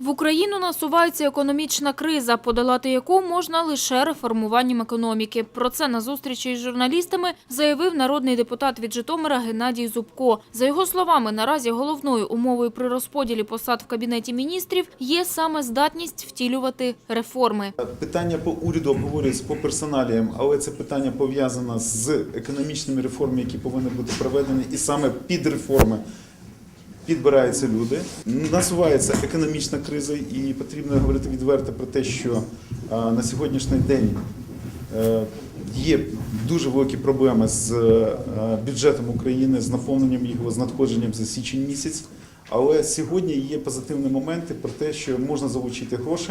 В Україну насувається економічна криза, подолати яку можна лише реформуванням економіки. Про це на зустрічі із журналістами заявив народний депутат від Житомира Геннадій Зубко. За його словами, наразі головною умовою при розподілі посад в кабінеті міністрів є саме здатність втілювати реформи. Питання по уряду обговорюється по персоналіям, але це питання пов'язане з економічними реформами, які повинні бути проведені, і саме під реформи підбираються люди. Насувається економічна криза, і потрібно говорити відверто про те, що на сьогоднішній день е, є дуже великі проблеми з е, бюджетом України, з наповненням його, з надходженням за січень місяць. Але сьогодні є позитивні моменти про те, що можна залучити гроші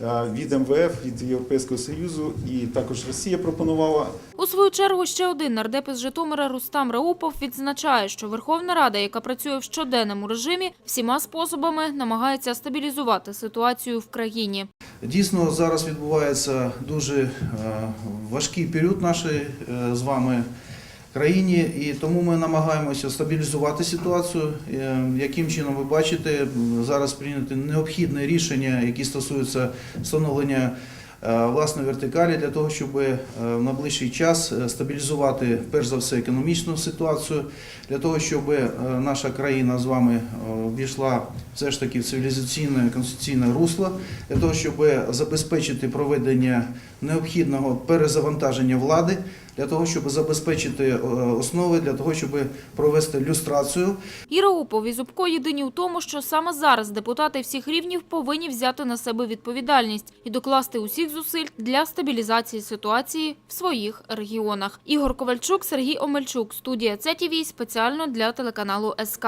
е, від МВФ, від Європейського Союзу, і також Росія пропонувала У свою чергу ще один нардеп із Житомира Рустам Раупов відзначає, що Верховна Рада, яка працює в щоденному режимі, всіма способами намагається стабілізувати ситуацію в країні. Дійсно, зараз відбувається дуже е, важкий період нашої е, з вами країні, і тому ми намагаємося стабілізувати ситуацію. Е, Яким чином ви бачите, зараз прийняті необхідне рішення, які стосуються встановлення е, власної вертикалі для того, щоб е, в найближчий час е, стабілізувати перш за все економічну ситуацію, для того, щоб е, наша країна з вами е, ввійшла все ж таки в цивілізаційне конституційне русло, для того, щоб забезпечити проведення необхідного перезавантаження влади, для того, щоб забезпечити е, основи, для того, щоб провести люстрацію І Раупов і Зубко єдині у тому, що саме зараз депутати всіх рівнів повинні взяти на себе відповідальність і докласти усіх зусиль для стабілізації ситуації в своїх регіонах. Ігор Ковальчук, Сергій Омельчук, студія ЦТВ спеціально для телеканалу СК.